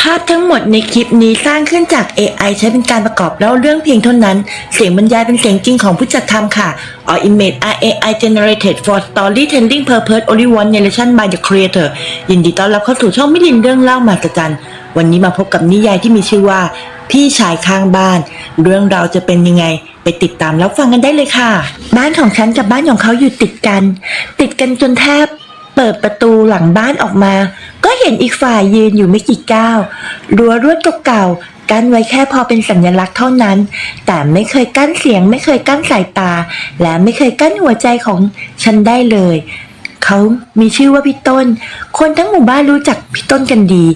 ภาพทั้งหมดในคลิปนี้สร้างขึ้นจาก AI ใช้เป็นการประกอบเล่าเรื่องเพียงเท่านั้น เสียงบรรยายเป็นเสียงจริงของผู้จัดทำค่ะ All image are AI generated for storytelling purpose only one narration by the creator ยินดีต้อนรับเข้าสู่ช่องมิลินเรื่องเล่ามหัศจรรย์ วันนี้มาพบกับนิยายที่มีชื่อว่า พี่ชายข้างบ้าน เรื่องราวจะเป็นยังไงไปติดตามรับฟังกันได้เลยค่ะ บ้านของฉันกับบ้านของเขาอยู่ติดกัน ติดกันจนแทบ ปิดประตูหลังบ้านออกมา ก็เห็นอีกฝ่ายยืนอยู่ไม่กี่ก้าวรั้วรวดเก่าๆกั้นไว้แค่พอเป็นสัญลักษณ์เท่านั้น แต่ไม่เคยกั้นเสียง ไม่เคยกั้นสายตา และไม่เคยกั้นหัวใจของฉันได้เลย เขามีชื่อว่าพี่ต้น คนทั้งหมู่บ้านรู้จักพี่ต้นกันดี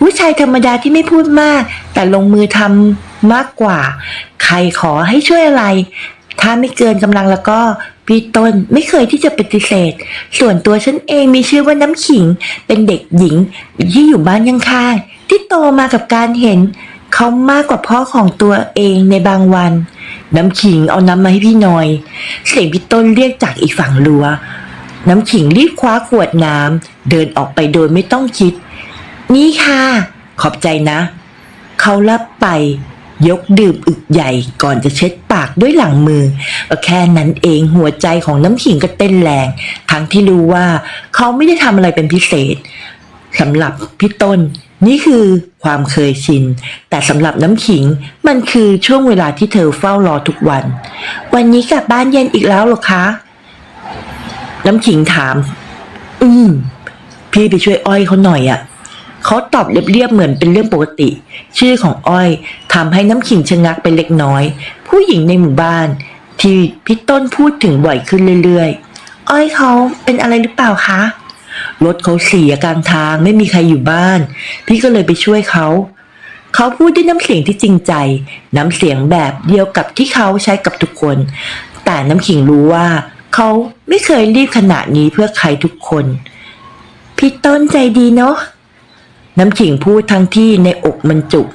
ผู้ชายธรรมดาที่ไม่พูดมาก แต่ลงมือทำมากกว่า ใครขอให้ช่วยอะไร ถ้าไม่เกินกำลังแล้วก็พี่ต้นไม่เคยที่จะปฏิเสธ ส่วนตัวฉันเองมีชื่อว่าน้ำขิง เป็นเด็กหญิงที่อยู่บ้านข้างๆที่โตมากับการเห็นเขามากกว่าพ่อของตัวเองในบางวัน น้ำขิงเอาน้ำมาให้พี่หน่อย เสียงพี่ต้นเรียกจากอีกฝั่งรั้วน้ำขิงรีบคว้าขวดน้ำเดินออกไปโดยไม่ต้องคิด นี่ค่ะ ขอบใจนะ เขารับไป ยกดื่มอึกใหญ่ก่อนจะเช็ดปากด้วยหลังมือ ก็แค่นั้นเองหัวใจของน้ำขิงก็เต้นแรง ทั้งที่รู้ว่าเขาไม่ได้ทำอะไรเป็นพิเศษสำหรับพี่ต้นนี่คือความเคยชิน แต่สำหรับน้ำขิงมันคือช่วงเวลาที่เธอเฝ้ารอทุกวัน วันนี้กลับบ้านเย็นอีกแล้วหรอคะ น้ำขิงถาม อืม พี่ไปช่วยอ้อยเขาหน่อยอะ่ะ เขาตอบเรียบๆเหมือนเป็นเรื่องปกติ ชื่อของอ้อยทำให้น้ำขิงชะงักไปเล็กน้อย ผู้หญิงในหมู่บ้าน ที่พี่ต้นพูดถึงบ่อยขึ้นเรื่อยๆ อ้อยเขาเป็นอะไรหรือเปล่าคะรถเขาเสียกลางทางไม่มีใครอยู่บ้าน พี่ก็เลยไปช่วยเขาเขาพูดด้วยน้ำเสียงที่จริงใจ น้ำเสียงแบบเดียวกับที่เขาใช้กับทุกคน แต่น้ำขิงรู้ว่า เขาไม่เคยรีบขนาดนี้เพื่อใครทุกคน พี่ต้นใจดีเนาะ น้ำขิงพูดทั้งที่ในอกมันจุก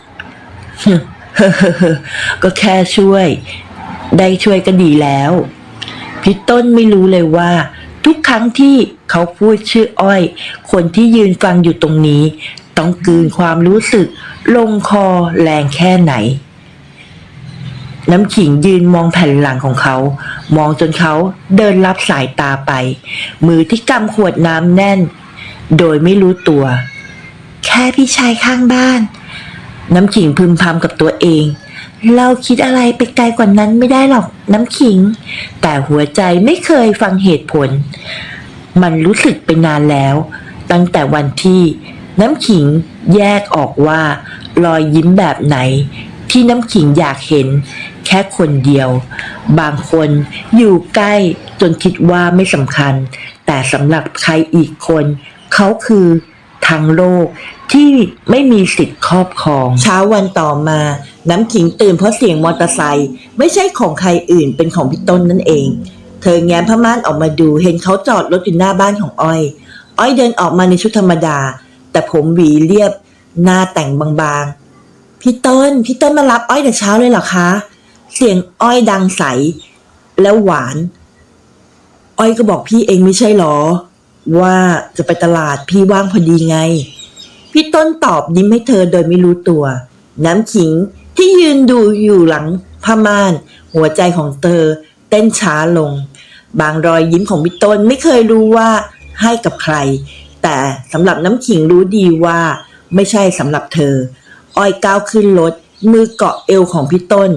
ก็แค่ช่วย ได้ช่วยก็ดีแล้ว พี่ต้นไม่รู้เลยว่า ทุกครั้งที่เขาพูดชื่ออ้อย คนที่ยืนฟังอยู่ตรงนี้ ต้องกลืนความรู้สึก ลงคอแรงแค่ไหน น้ำขิงยืนมองแผ่นหลังของเขา มองจนเขาเดินรับสายตาไป มือที่กำขวดน้ำแน่น โดยไม่รู้ตัว แค่พี่ชายข้างบ้าน น้ำขิงพึมพำกับตัวเอง เราคิดอะไรไปไกลกว่านั้นไม่ได้หรอกน้ำขิง แต่หัวใจไม่เคยฟังเหตุผล มันรู้สึกไปนานแล้ว ตั้งแต่วันที่น้ำขิงแยกออกว่า รอยยิ้มแบบไหน ที่น้ำขิงอยากเห็น แค่คนเดียว บางคนอยู่ใกล้จนคิดว่าไม่สำคัญ แต่สำหรับใครอีกคน เขาคือ ทั้งโลกที่ไม่มีสิทธิ์ครอบครอง เช้าวันต่อมา น้ำขิงตื่นเพราะเสียงมอเตอร์ไซค์ไม่ใช่ของใครอื่นเป็นของพี่ต้นนั่นเอง เธอแง้มผ้าม่านออกมาดูเห็นเขาจอดรถอยู่หน้าบ้านของอ้อย อ้อยเดินออกมาในชุดธรรมดา แต่ผมหวีเรียบ หน้าแต่งบางๆ พี่ต้น พี่ต้นมารับอ้อยแต่เช้าเลยเหรอคะ เสียงอ้อยดังใส แล้วหวาน อ้อยก็บอกพี่เองไม่ใช่หรอ ว่าจะไปตลาดพี่ว่างพอดีไง พี่ต้นตอบยิ้มให้เธอโดยไม่รู้ตัว น้ำขิงที่ยืนดูอยู่หลังผ้าม่าน หัวใจของเธอเต้นช้าลง บางรอยยิ้มของพี่ต้นไม่เคยรู้ว่าให้กับใคร แต่สำหรับน้ำขิงรู้ดีว่าไม่ใช่สำหรับเธอ อ้อยก้าวขึ้นรถมือเกาะเอวของพี่ต้น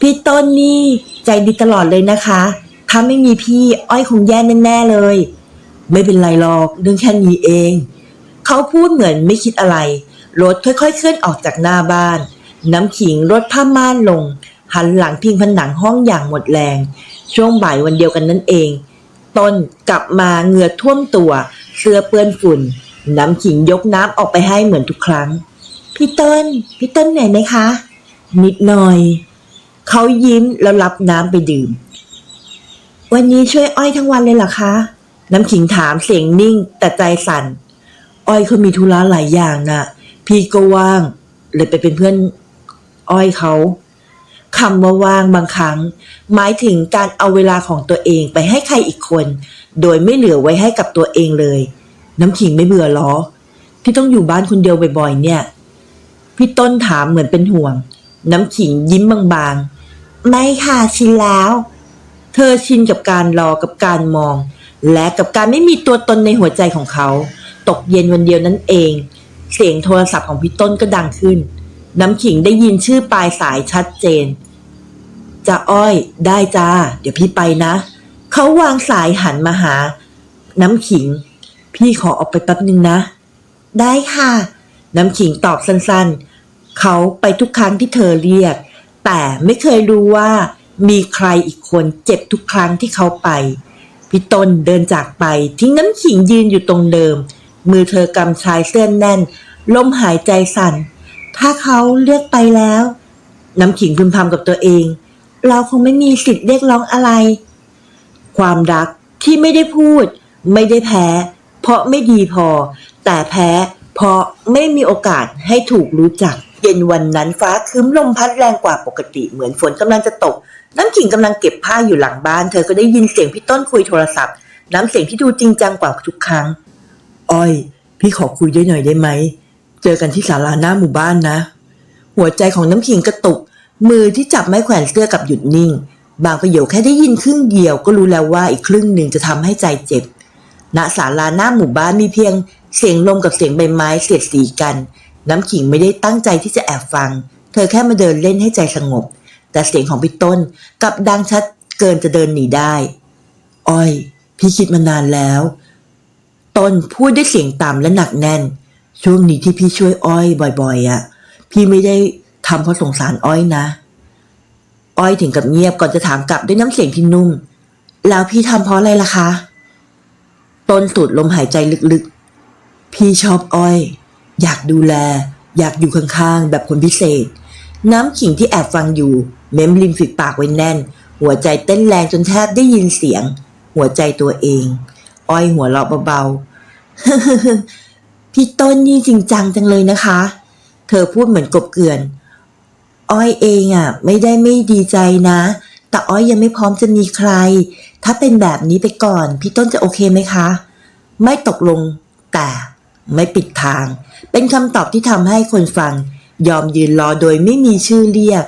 พี่ต้นนี่ใจดีตลอดเลยนะคะ ถ้าไม่มีพี่อ้อยคงแย่แน่ๆเลย ไม่เป็นไรหรอกเรื่องแค่นี้เอง เขาพูดเหมือนไม่คิดอะไร รถค่อยๆ เคลื่อนออกจากหน้าบ้าน น้ำขิงรถผ้าม่านลง หันหลังพิงผนังห้องอย่างหมดแรง ช่วงบ่ายวันเดียวกันนั่นเอง ต้นกลับมาเหงื่อท่วมตัว เสื้อเปื้อนฝุ่น น้ำขิงยกน้ำออกไปให้เหมือนทุกครั้ง พี่ต้น พี่ต้นเหนื่อยไหมคะ นิดหน่อย เขายิ้มแล้วรับน้ำไปดื่ม วันนี้ช่วยอ้อยทั้งวันเลยเหรอคะ น้ำขิงถามเสียงนิ่งแต่ใจสั่น อ้อยเขามีธุระหลายอย่างน่ะ พี่ก็ว่าง เลยไปเป็นเพื่อน อ้อยเขาคำว่าว่างบางครั้ง หมายถึงการเอาเวลาของตัวเองไปให้ใครอีกคน โดยไม่เหลือไว้ให้กับตัวเองเลย น้ำขิงไม่เบื่อหรอ ที่ต้องอยู่บ้านคนเดียวบ่อยๆ เนี่ย พี่ต้นถามเหมือนเป็นห่วง น้ำขิงยิ้มบางๆ ไม่ค่ะชินแล้ว เธอชินกับการรอกับการมอง และกับการไม่มีตัวตนในหัวใจของเขา ตกเย็นวันเดียวนั้นเอง เสียงโทรศัพท์ของพี่ต้นก็ดังขึ้น น้ำขิงได้ยินชื่อปลายสายชัดเจนจะอ้อยได้จ้า เดี๋ยวพี่ไปนะ เขาวางสายหันมาหา น้ำขิง พี่ขอออกไปแป๊บนึงนะ ได้ค่ะ น้ำขิงตอบสั้นๆ เขาไปทุกครั้งที่เธอเรียก แต่ไม่เคยรู้ว่ามีใครอีกคนเจ็บทุกครั้งที่เขาไป พี่ต้นเดินจากไปทิ้งน้ำขิงยืนอยู่ตรงเดิม มือเธอกำชายเสื้อแน่น ลมหายใจสั่น ถ้าเขาเลือกไปแล้ว น้ำขิงพึมพำกับตัวเอง เราคงไม่มีสิทธิ์เรียกร้องอะไร ความรักที่ไม่ได้พูด ไม่ได้แพ้ เพราะไม่ดีพอ แต่แพ้เพราะไม่มีโอกาสให้ถูกรู้จัก เย็นวันนั้นฟ้าครึ้มลมพัดแรงกว่าปกติเหมือนฝนกำลังจะตก น้ำขิงกำลังเก็บผ้าอยู่หลังบ้าน เธอก็ได้ยินเสียงพี่ต้นคุยโทรศัพท์ น้ำเสียงที่ดูจริงจังกว่าทุกครั้ง อ้อย พี่ขอคุยด้วยหน่อยได้ไหม เจอกันที่ศาลาหน้าหมู่บ้านนะ หัวใจของน้ำขิงกระตุก มือที่จับไม้แขวนเสื้อกับหยุดนิ่ง บางประโยคแค่ได้ยินครึ่งเดียวก็รู้แล้วว่าอีกครึ่งหนึ่งจะทำให้ใจเจ็บณศาลาหน้าหมู่บ้านมีเพียง เสียงลมกับเสียงใบไม้เสียดสีกัน น้ำขิงไม่ได้ตั้งใจที่จะแอบฟัง เธอแค่มาเดินเล่นให้ใจสงบ แต่เสียงของพี่ต้นกลับดังชัดเกินจะเดินหนีได้ อ้อย พี่คิดมานานแล้ว ต้นพูดด้วยเสียงต่ำและหนักแน่น ช่วงนี้ที่พี่ช่วยอ้อยบ่อยๆอะ่ะ พี่ไม่ได้ทำเพราะสงสารอ้อยนะ อ้อยถึงกับเงียบก่อนจะถามกลับด้วยน้ำเสียงที่นุ่ม แล้วพี่ทำเพราะอะไรล่ะคะ ต้นสูดลมหายใจลึกๆ พี่ชอบอ้อย อยากดูแล อยากอยู่ข้างๆ แบบคนพิเศษ น้ำขิงที่แอบฟังอยู่ เม้มริมฝีปากไว้แน่น หัวใจเต้นแรงจนแทบได้ยินเสียง หัวใจตัวเอง อ้อยหัวเราะเบาๆ พี่ต้นนี่จริงจังจังเลยนะคะ เธอพูดเหมือนกบเกลื่อน อ้อยเองอะ ไม่ได้ไม่ดีใจนะ แต่อ้อยยังไม่พร้อมจะมีใคร ถ้าเป็นแบบนี้ไปก่อน พี่ต้นจะโอเคไหมคะ ไม่ตกลงแต่ไม่ปิดทาง เป็นคำตอบที่ทำให้คนฟัง ยอมยืนรอโดยไม่มีชื่อเรียก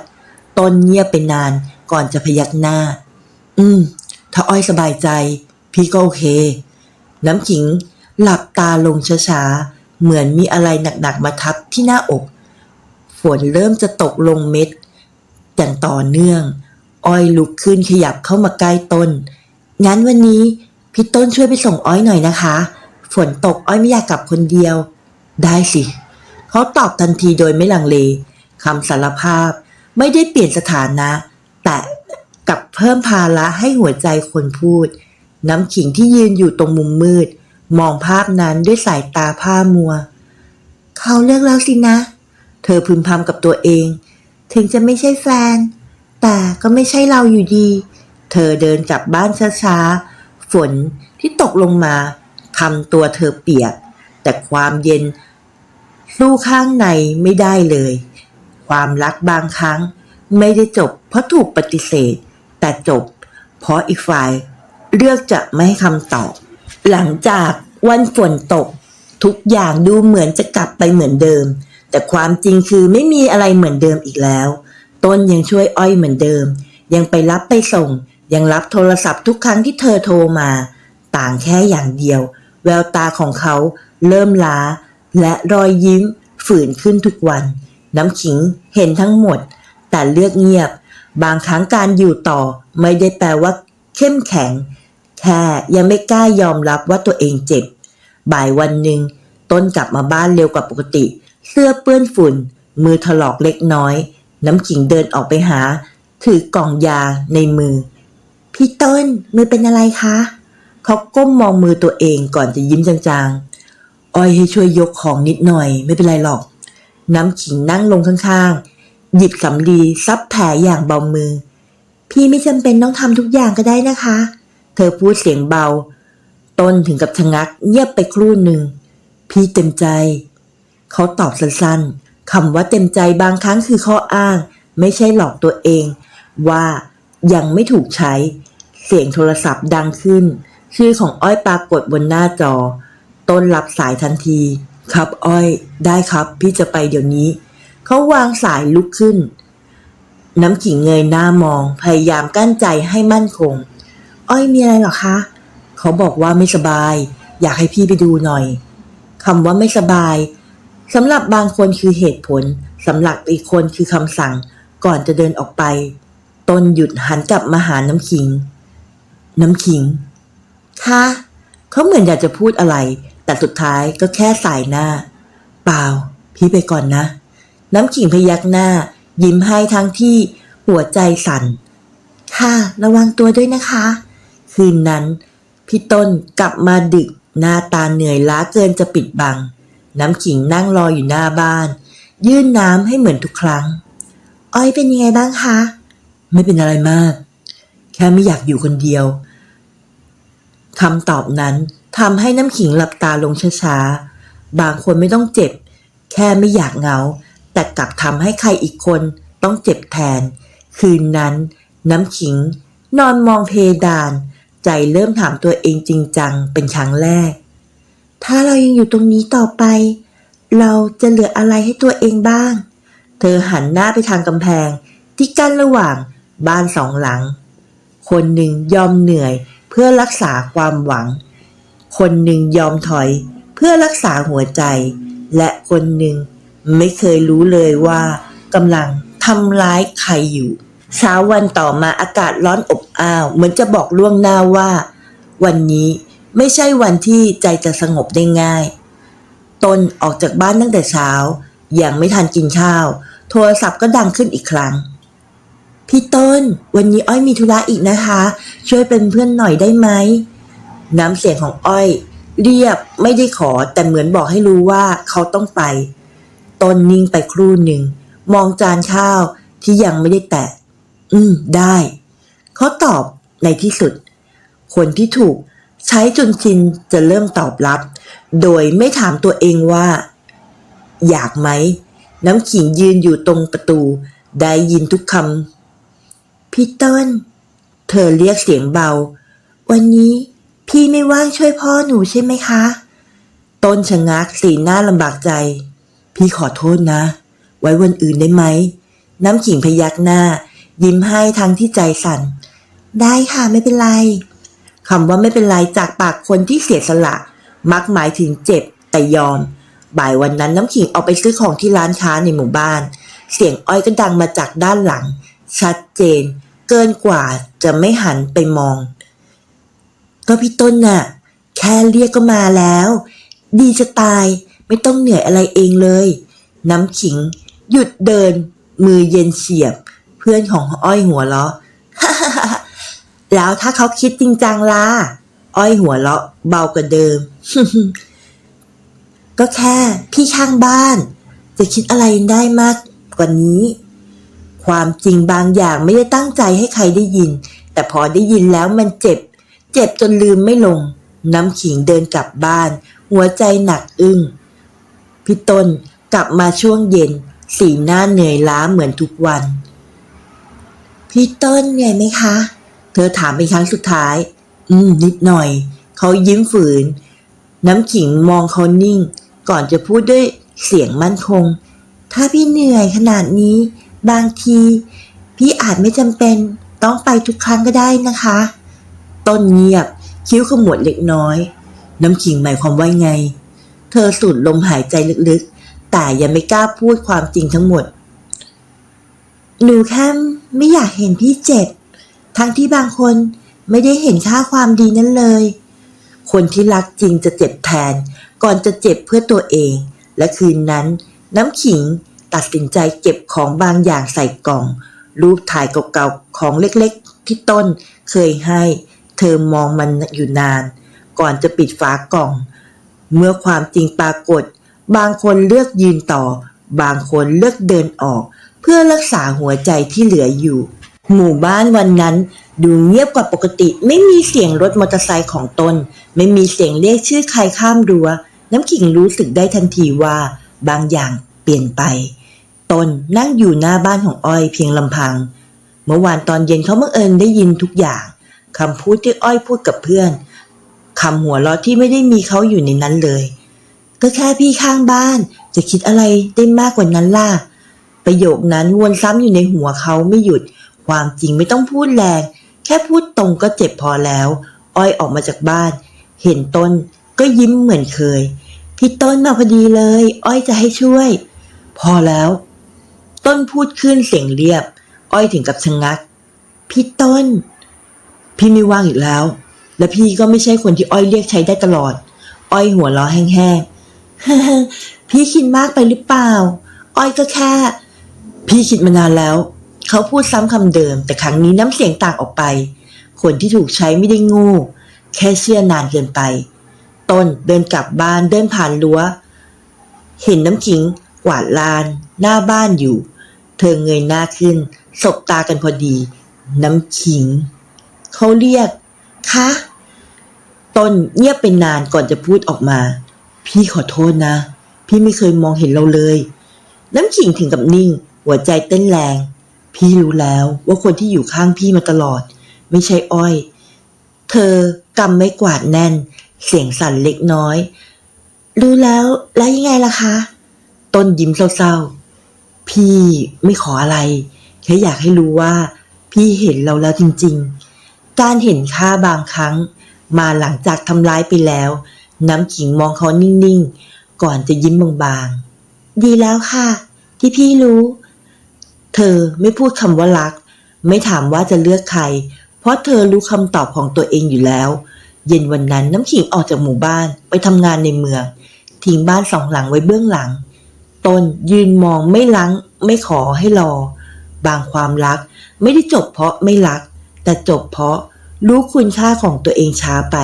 ต้นเงียบไปนานก่อนจะพยักหน้า อืม ถ้าอ้อยสบายใจ พี่ก็โอเค น้ำขิงหลับตาลงช้าๆ เหมือนมีอะไรหนักๆมาทับที่หน้าอก ฝนเริ่มจะตกลงเม็ด อย่างต่อเนื่อง อ้อยลุกขึ้นขยับเข้ามาใกล้ต้น งั้นวันนี้พี่ต้นช่วยไปส่งอ้อยหน่อยนะคะ ฝนตกอ้อยไม่อยากกลับคนเดียว ได้สิ เขาตอบทันทีโดยไม่ลังเลคำสารภาพไม่ได้เปลี่ยนสถานะ แต่กลับเพิ่มภาระให้หัวใจคนพูด น้ำขิงที่ยืนอยู่ตรงมุมมืด มองภาพนั้นด้วยสายตาผ้ามัว เขาเลือกแล้วสินะ เธอพึมพำกับตัวเอง ถึงจะไม่ใช่แฟน แต่ก็ไม่ใช่เราอยู่ดี เธอเดินกลับบ้านช้าๆ ฝนที่ตกลงมาทำตัวเธอเปียก แต่ความเย็น สู้ข้างในไม่ได้เลย ความรักบางครั้งไม่ได้จบเพราะถูกปฏิเสธ แต่จบ เพราะอีกฝ่ายเลือกจะไม่ให้คำตอบ หลังจากวันฝนตก ทุกอย่างดูเหมือนจะกลับไปเหมือนเดิม แต่ความจริงคือไม่มีอะไรเหมือนเดิมอีกแล้ว ต้นยังช่วยอ้อยเหมือนเดิม ยังไปรับไปส่ง ยังรับโทรศัพท์ทุกครั้งที่เธอโทรมา ต่างแค่อย่างเดียว แววตาของเขาเริ่มล้า และรอยยิ้มฝืนขึ้นทุกวัน น้ำขิงเห็นทั้งหมด แต่เลือกเงียบ บางครั้งการอยู่ต่อไม่ได้แปลว่า เข้มแข็ง แค่ยังไม่กล้ายอมรับว่าตัวเองเจ็บ บ่ายวันหนึ่งต้นกลับมาบ้านเร็วกว่าปกติ เสื้อเปื้อนฝุ่น มือถลอกเล็กน้อย น้ำขิงเดินออกไปหา ถือกล่องยาในมือ พี่ต้นมือเป็นอะไรคะ เขาก้มมองมือตัวเองก่อนจะยิ้มจางๆ อ้อยให้ช่วยยกของนิดหน่อย ไม่เป็นไรหรอก น้ำขิงนั่งลงข้างๆ หยิบสำลีซับแผลอย่างเบามือ พี่ไม่จำเป็นต้องทำทุกอย่างก็ได้นะคะ เธอพูดเสียงเบา ต้นถึงกับชะงักเงียบไปครู่หนึ่ง พี่เต็มใจ เขาตอบสั้นๆคำว่าเต็มใจบางครั้งคือข้ออ้าง ไม่ใช่หลอกตัวเอง ว่ายังไม่ถูกใช้ เสียงโทรศัพท์ดังขึ้น ชื่อของอ้อยปรากฏบนหน้าจอ ต้นรับสายทันที ครับอ้อย ได้ครับ พี่จะไปเดี๋ยวนี้ เขาวางสายลุกขึ้น น้ำขิงเงยหน้ามอง พยายามกั้นใจให้มั่นคง อ้อยมีอะไรหรอคะ เขาบอกว่าไม่สบาย อยากให้พี่ไปดูหน่อยคำว่าไม่สบายสำหรับบางคนคือเหตุผลสำหรับอีกคนคือคำสั่ง ก่อนจะเดินออกไป ตนหยุดหันกลับมาหาน้ำขิง น้ำขิงคะเขาเหมือนอยากจะพูดอะไร แต่สุดท้ายก็แค่สายหน้า เปล่า พี่ไปก่อนนะ น้ำขิงพยักหน้า ยิ้มให้ทั้งที่หัวใจสั่น ค่ะ ระวังตัวด้วยนะคะ คืนนั้น พี่ต้นกลับมาดึก หน้าตาเหนื่อยล้าเกินจะปิดบัง น้ำขิงนั่งรออยู่หน้าบ้าน ยื่นน้ำให้เหมือนทุกครั้ง อ้อยเป็นยังไงบ้างคะ ไม่เป็นอะไรมาก แค่ไม่อยากอยู่คนเดียวคำตอบนั้น ทำให้น้ำขิงหลับตาลงช้าๆ บางคนไม่ต้องเจ็บ แค่ไม่อยากเหงา แต่กลับทำให้ใครอีกคนต้องเจ็บแทน คืนนั้น น้ำขิง นอนมองเพดาน ใจเริ่มถามตัวเองจริงจังเป็นครั้งแรก ถ้าเรายังอยู่ตรงนี้ต่อไป เราจะเหลืออะไรให้ตัวเองบ้าง เธอหันหน้าไปทางกำแพง ที่กั้นระหว่างบ้านสองหลัง คนหนึ่งยอมเหนื่อยเพื่อรักษาความหวัง คนหนึ่งยอมถอยเพื่อรักษาหัวใจ และคนหนึ่งไม่เคยรู้เลยว่ากำลังทำร้ายใครอยู่เช้าวันต่อมาอากาศร้อนอบอ้าวเหมือนจะบอกล่วงหน้าว่า วันนี้ไม่ใช่วันที่ใจจะสงบได้ง่าย ตนออกจากบ้านตั้งแต่เช้ายังไม่ทันกินข้าว โทรศัพท์ก็ดังขึ้นอีกครั้ง พี่ต้น วันนี้อ้อยมีธุระอีกนะคะ ช่วยเป็นเพื่อนหน่อยได้ไหม น้ำเสียงของอ้อย เรียบไม่ได้ขอแต่เหมือนบอกให้รู้ว่าเขาต้องไป ตนนิ่งไปครู่หนึ่ง มองจานข้าวที่ยังไม่ได้แตะ อืม ได้ เขาตอบในที่สุด คนที่ถูกใช้จนชินจะเริ่มตอบรับ โดยไม่ถามตัวเองว่า อยากไหม น้ำขิงยืนอยู่ตรงประตู ได้ยินทุกคำพี่ต้นเธอเรียกเสียงเบา วันนี้ พี่ไม่ว่างช่วยพ่อหนูใช่ไหมคะ ต้นชะงักสีหน้าลำบากใจ พี่ขอโทษนะ ไว้วันอื่นได้ไหม น้ำขิงพยักหน้า ยิ้มให้ทั้งที่ใจสั่น ได้ค่ะไม่เป็นไรคำว่าไม่เป็นไรจากปากคนที่เสียสละ มักหมายถึงเจ็บแต่ยอม บ่ายวันนั้นน้ำขิงออกไปซื้อของที่ร้านค้าในหมู่บ้าน เสียงอ้อยก็ดังมาจากด้านหลัง ชัดเจน เกินกว่าจะไม่หันไปมอง ก็พี่ต้นน่ะ แค่เรียกก็มาแล้ว ดีจะตายไม่ต้องเหนื่อยอะไรเองเลย น้ำขิง หยุดเดิน มือเย็นเฉียบ เพื่อนของอ้อยหัวเราะแล้วถ้าเขาคิดจริงจังล่ะอ้อยหัวเราะเบากว่าเดิม ก็แค่พี่ข้างบ้าน จะคิดอะไรได้มากกว่านี้ ความจริงบางอย่างไม่ได้ตั้งใจให้ใครได้ยิน แต่พอได้ยินแล้วมันเจ็บ เจ็บจนลืมไม่ลง น้ำขิงเดินกลับบ้าน หัวใจหนักอึ้งพี่ต้นกลับมาช่วงเย็น สีหน้าเหนื่อยล้าเหมือนทุกวัน พี่ต้นเหนื่อยไหมคะ เธอถามเป็นครั้งสุดท้าย อืม นิดหน่อย เขายิ้มฝืน น้ำขิงมองเขานิ่ง ก่อนจะพูดด้วยเสียงมั่นคง ถ้าพี่เหนื่อยขนาดนี้ บางที พี่อาจไม่จำเป็นต้องไปทุกครั้งก็ได้นะคะ ต้นเงียบ คิ้วขมวดเล็กน้อย น้ำขิงหมายความว่าไง เธอสูดลมหายใจลึกๆ แต่ยังไม่กล้าพูดความจริงทั้งหมด หนูแค่ไม่อยากเห็นพี่เจ็บ ทั้งที่บางคนไม่ได้เห็นค่าความดีนั้นเลย คนที่รักจริงจะเจ็บแทน ก่อนจะเจ็บเพื่อตัวเอง และคืนนั้น น้ำขิงตัดสินใจเก็บของบางอย่างใส่กล่อง รูปถ่ายเก่าๆของเล็กๆที่ต้นเคยให้ เธอมองมันอยู่นาน ก่อนจะปิดฝากล่อง เมื่อความจริงปรากฏ บางคนเลือกยืนต่อ บางคนเลือกเดินออก เพื่อรักษาหัวใจที่เหลืออยู่ หมู่บ้านวันนั้นดูเงียบกว่าปกติ ไม่มีเสียงรถมอเตอร์ไซค์ของตน ไม่มีเสียงเรียกชื่อใครข้ามรั้วน้ำขิงรู้สึกได้ทันทีว่า บางอย่างเปลี่ยนไป ตนนั่งอยู่หน้าบ้านของอ้อยเพียงลำพัง เมื่อวานตอนเย็นเขาบังเอิญได้ยินทุกอย่าง คำพูดที่อ้อยพูดกับเพื่อนคำหัวเราะที่ไม่ได้มีเขาอยู่ในนั้นเลย ก็แค่พี่ข้างบ้านจะคิดอะไรได้มากกว่านั้นล่ะ ประโยคนั้นวนซ้ำอยู่ในหัวเขาไม่หยุด ความจริงไม่ต้องพูดแรงแค่พูดตรงก็เจ็บพอแล้ว อ้อยออกมาจากบ้าน เห็นต้นก็ยิ้มเหมือนเคย พี่ต้นมาพอดีเลย อ้อยจะให้ช่วย พอแล้ว ต้นพูดขึ้นเสียงเรียบ อ้อยถึงกับชะงัก พี่ต้น พี่ไม่ว่างอีกแล้ว และพี่ก็ไม่ใช่คนที่อ้อยเรียกใช้ได้ตลอด อ้อยหัวเราะแห้งๆ พี่คิดมากไปหรือเปล่า อ้อยก็แค่ พี่คิดมานานแล้ว เขาพูดซ้ำคำเดิม แต่ครั้งนี้น้ำเสียงต่างออกไป คนที่ถูกใช้ไม่ได้งูแค่เชื่อนานเกินไป ต้นเดินกลับบ้านเดินผ่านรั้ว เห็นน้ำขิงกวาดลาน หน้าบ้านอยู่ เธอเงยหน้าขึ้น สบตากันพอดี น้ำขิง เขาเรียกคะตนเงียบเป็นนานก่อนจะพูดออกมา พี่ขอโทษนะ พี่ไม่เคยมองเห็นเราเลย น้ำขิงถึงกับนิ่ง หัวใจเต้นแรง พี่รู้แล้วว่าคนที่อยู่ข้างพี่มาตลอด ไม่ใช่อ้อย เธอกำไม่กวาดแน่น เสียงสั่นเล็กน้อย รู้แล้วแล้วยังไงล่ะคะ ต้นยิ้มเศร้าๆ พี่ไม่ขออะไร แค่อยากให้รู้ว่า พี่เห็นเราแล้วจริง ๆ การเห็นค่าบางครั้ง มาหลังจากทำร้ายไปแล้ว น้ำขิงมองเขานิ่งๆ ก่อนจะยิ้มบางๆ ดีแล้วค่ะ ที่พี่รู้ เธอไม่พูดคำว่ารัก ไม่ถามว่าจะเลือกใคร เพราะเธอรู้คำตอบของตัวเองอยู่แล้ว เย็นวันนั้นน้ำขิงออกจากหมู่บ้านไปทำงานในเมือง ทิ้งบ้านสองหลังไว้เบื้องหลัง ต้นยืนมองไม่ลังไม่ขอให้รอบางความรัก ไม่ได้จบเพราะไม่รัก แต่จบเพราะรู้คุณค่าของตัวเองช้าไป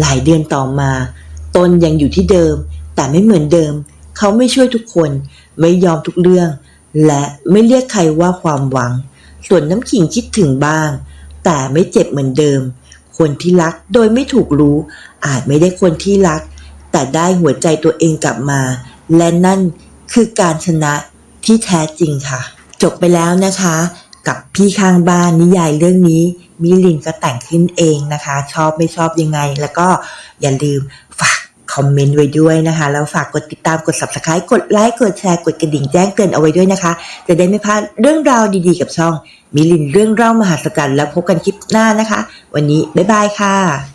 หลายเดือนต่อมา ตนยังอยู่ที่เดิม แต่ไม่เหมือนเดิม เขาไม่ช่วยทุกคน ไม่ยอมทุกเรื่อง และไม่เรียกใครว่าความหวัง ส่วนน้ำขิงคิดถึงบ้าง แต่ไม่เจ็บเหมือนเดิม คนที่รักโดยไม่ถูกรู้ อาจไม่ได้คนที่รัก แต่ได้หัวใจตัวเองกลับมา และนั่นคือการชนะที่แท้จริงค่ะ จบไปแล้วนะคะ กับพี่ข้างบ้านนิยายเรื่องนี้มิลินก็แต่งขึ้นเองนะคะ ชอบไม่ชอบยังไง แล้วก็อย่าลืมฝากคอมเมนต์ไว้ด้วยนะคะ แล้วฝากกดติดตามกด subscribe กดไลค์กดแชร์กดกระดิ่งแจ้งเตือนเอาไว้ด้วยนะคะ จะได้ไม่พลาดเรื่องราวดีๆกับช่องมิลินเรื่องเล่ามหาศจรรย์แล้วพบกันคลิปหน้านะคะ วันนี้บ๊ายบายค่ะ